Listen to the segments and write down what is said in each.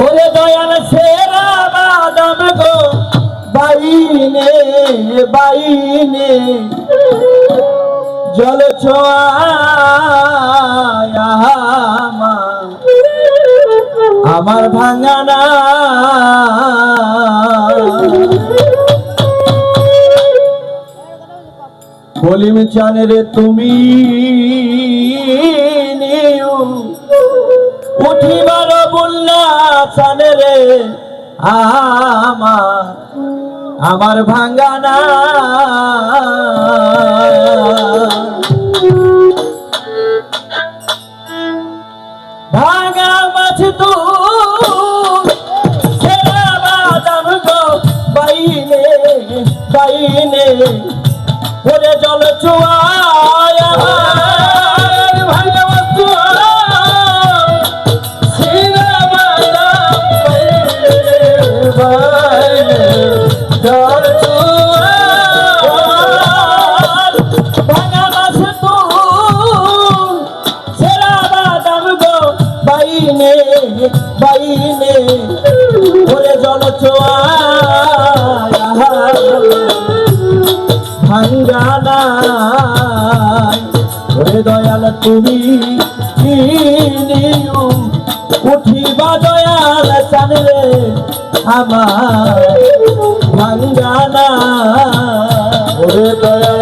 ওরে দয়াল সেরা বাদাম বাইনে বাইনে। জল আমার ভাঙানা বলিম চানে রে তুমি উঠিবার বললা চানে রে আমার আমার ভাঙ্গানা ভাঙা মাছ তো বাইনে বাইনে। ওরে জল চুয়ায়। তুমি নিউ উঠিবা দয়াল চানরে আমার ভাঙ্গানা। ওরে দয়াল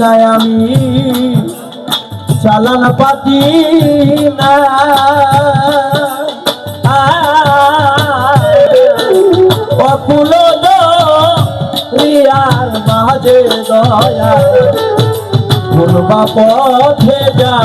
নাই আমি চালান পাতি না। অকুল রিয়ার মাঝে দয়া পথে যা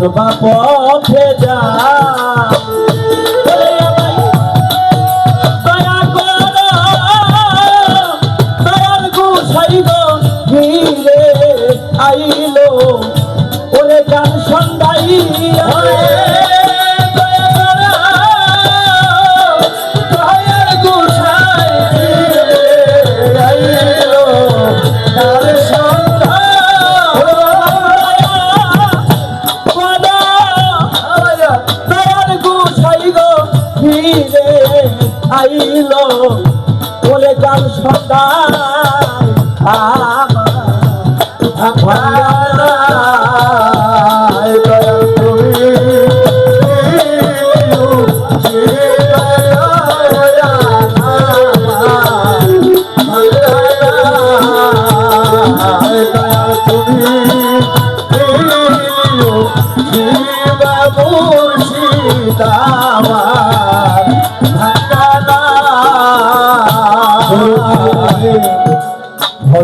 কোনবা পথে যা। আইলো। ওরে গান সন্ধ্যাইয়া ফিরে আইল। বলে যান সদাই আমার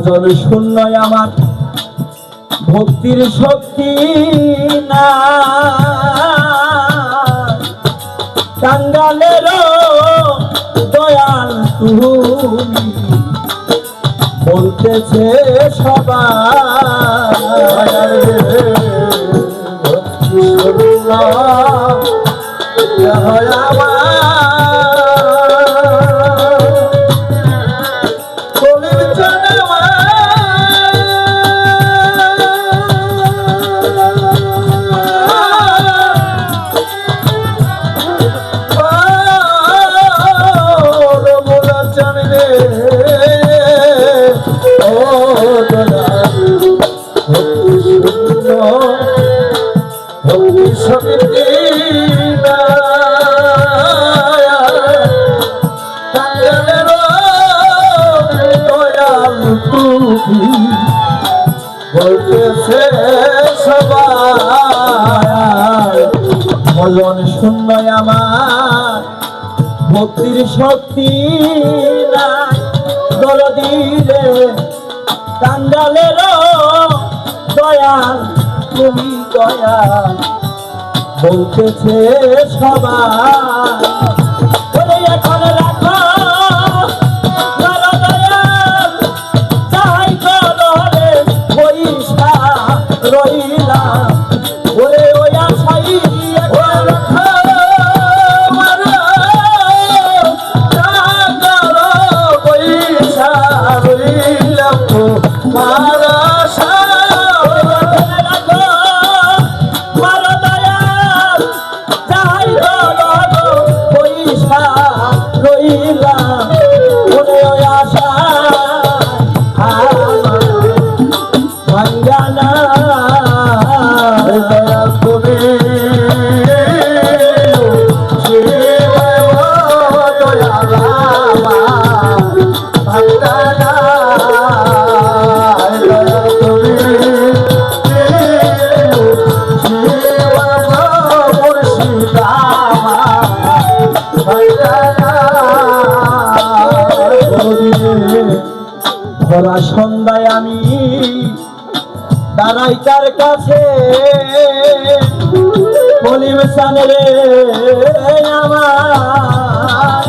ভজন শূন্য আমার। ভক্তির শক্তি না কাঙ্গালের দয়াল তুমি। বলতেছে সবাই ভক্তি শূন্য বলতেছে সবাই। ভজন শূন্য আমার, ভক্তির শক্তি নাই। দরদিরে কাঙ্গালের দয়াল, তুমি দয়াল। বলতেছে সবাই সন্ধ্যায় আমি দাঁড়াই তার কাছে সান রে আমার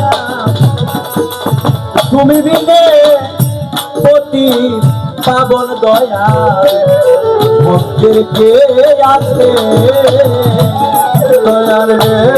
তুমি বিনে পতি পাবন দয়া ভক্তের কে আছে দয়ার রে।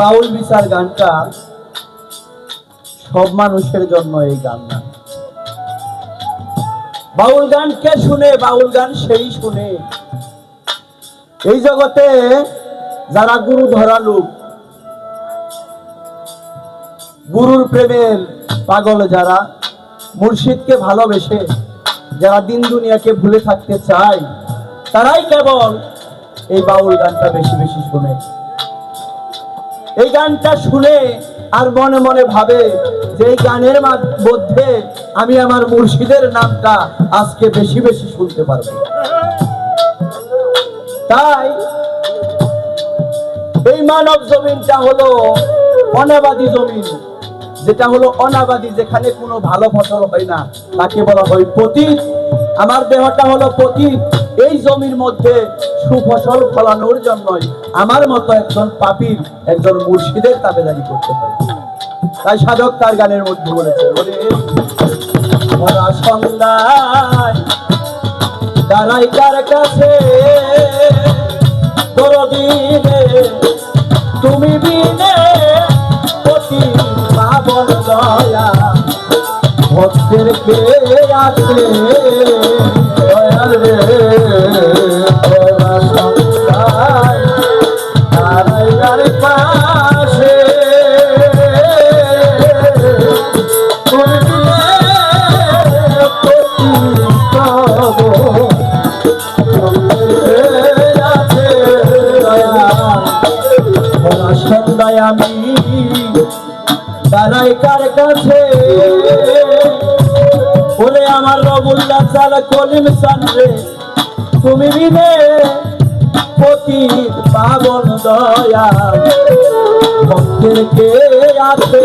বাউল বিচার গানটা সব মানুষের জন্য এই গান না। বাউল গান কে শুনে, বাউল গান সেই শুনে। এই জগতে যারা গুরু ধরা লোক, গুরুর প্রেমের পাগল যারা, মুর্শিদকে ভালোবেসে যারা দিন দুনিয়াকে ভুলে থাকতে চায়, তারাই কেবল এই বাউল গানটা বেশি বেশি শুনে। এই গানটা শুনে আর মনে মনে ভাবে যে এই গানের মধ্যে আমি আমার মুর্শিদের নামটা আজকে বেশি বেশি শুনতে পারব। তাই এই মানব জমিনটা হলো অনাবাদী জমিন। যেটা হলো অনাবাদী, যেখানে কোনো ভালো ফসল হয় না। তাকে বলা হয় পতীত। আমার দেহটা হলো পতীত। এই জমির মধ্যে সুফসল ফলানোর জন্যই আমার মতো একজন পাপীর, একজন মুর্শিদের তাবেদারি করতে হয়। তাই সাধক তার গানের মধ্যে বলেছে দাঁড়াই কার কাছে তুমি বিনে অতি পাবন দয়া, ভক্তের কে আছে দাঁড়াই কার কাছে। ওরে আমার রবুল্লা চাল কলিম সানরে তুমি বিনে পতিত পাবন দয়া ভক্তের কে আছে?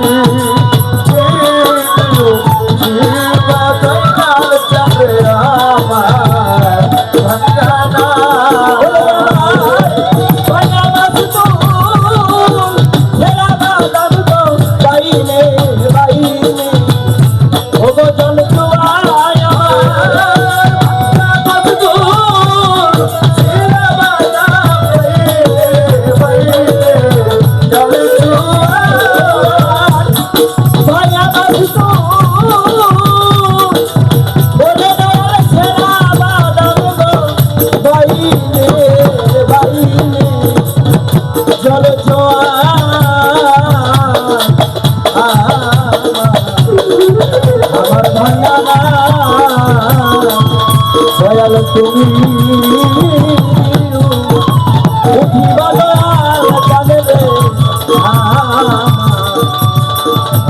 দয়াল তুমি।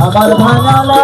আমার। ভাঙানা